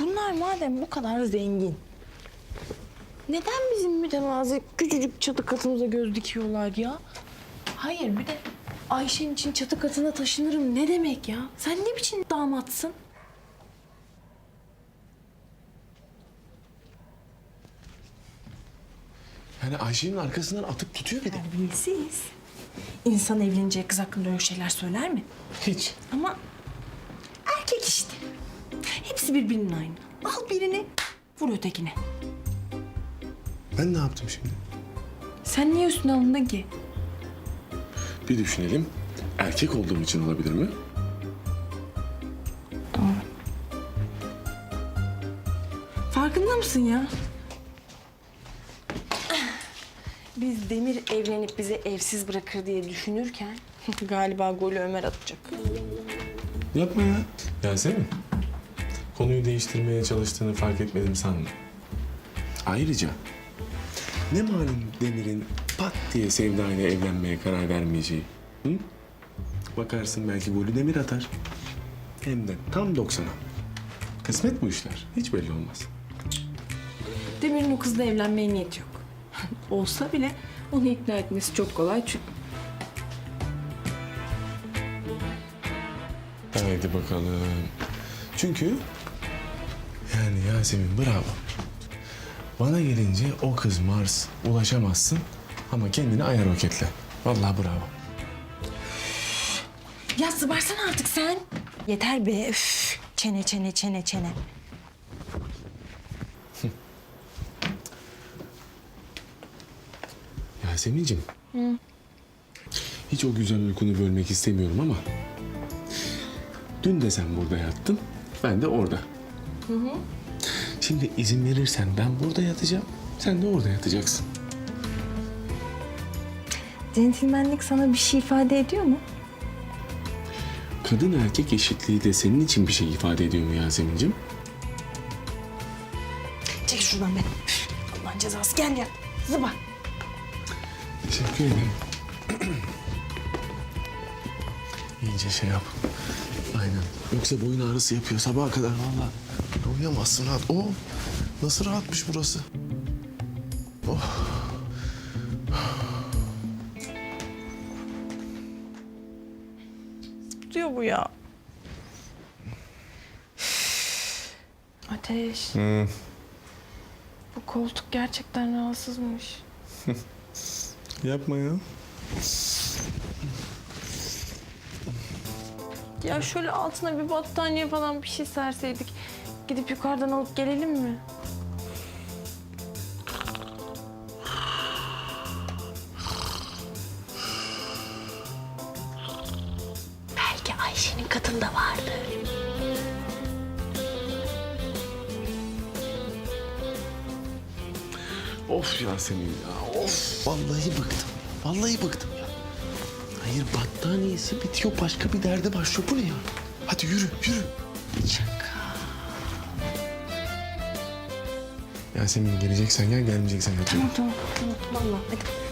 Bunlar madem bu kadar zengin. Neden bizim mütevazi küçücük çatı katımıza göz dikiyorlar ya? Hayır bir de Ayşe'nin için çatı katına taşınırım ne demek ya? Sen ne biçim damatsın? Yani Ayşe'nin arkasından atıp tutuyor bir de. Terbiyesiz. İnsan evleneceği kız hakkında öyle şeyler söyler mi? Hiç. Ama erkek işte. Hepsi birbirinin aynı. Al birini, vur ötekine. Ben ne yaptım şimdi? Sen niye üstüne alındın ki? Bir düşünelim. Erkek olduğum için olabilir mi? Farkında mısın ya? Biz Demir evlenip bizi evsiz bırakır diye düşünürken galiba golü Ömer atacak. Yapma ya. Yasemin. Konuyu değiştirmeye çalıştığını fark etmedim sanma. Ayrıca ne malum Demir'in pat diye Sevda ile evlenmeye karar vermeyeceği. Hı? Bakarsın belki golü Demir atar. Hem de tam 90'a. Kısmet bu işler. Hiç belli olmaz. Demir'in o kızla evlenmeye niyeti yok. Olsa bile onu ikna etmesi çok kolay çünkü Haydi bakalım. Çünkü yani Yasemin bravo. Bana gelince o kız Mars ulaşamazsın ama kendini aya roketle. Vallahi bravo. Ya zıbarsana artık sen. Yeter be. Üf. Çene çene çene çene. Yasemin'cim. Hiç o güzel uykunu bölmek istemiyorum ama dün de sen burada yattın, ben de orada. Şimdi izin verirsen ben burada yatacağım, sen de orada yatacaksın. Centilmenlik sana bir şey ifade ediyor mu? Kadın erkek eşitliği de senin için bir şey ifade ediyor mu Yasemin'cim? Çek şuradan be. Üf. Allah'ın cezası gel ya. Zıba. Teşekkür ederim. İyice şey yap. Aynen. Yoksa boyun ağrısı yapıyor sabaha kadar vallahi. Uyuyamazsın rahat. Oo, nasıl rahatmış burası. Diyor bu ya. Ateş. Bu koltuk gerçekten rahatsızmış. Yapma ya. Ya şöyle altına bir battaniye falan bir şey serseydik. Gidip yukarıdan alıp gelelim mi? Belki Ayşe'nin katında vardı. Of Yasemin ya of. Vallahi bıktım. Vallahi bıktım ya. Hayır battaniyesi bitiyor başka bir derde başlıyor. Bu ne ya? Hadi yürü yürü. Şaka. Yasemin geleceksen gel gelmeyeceksen yatıyorum. Tamam tamam. Vallahi hadi.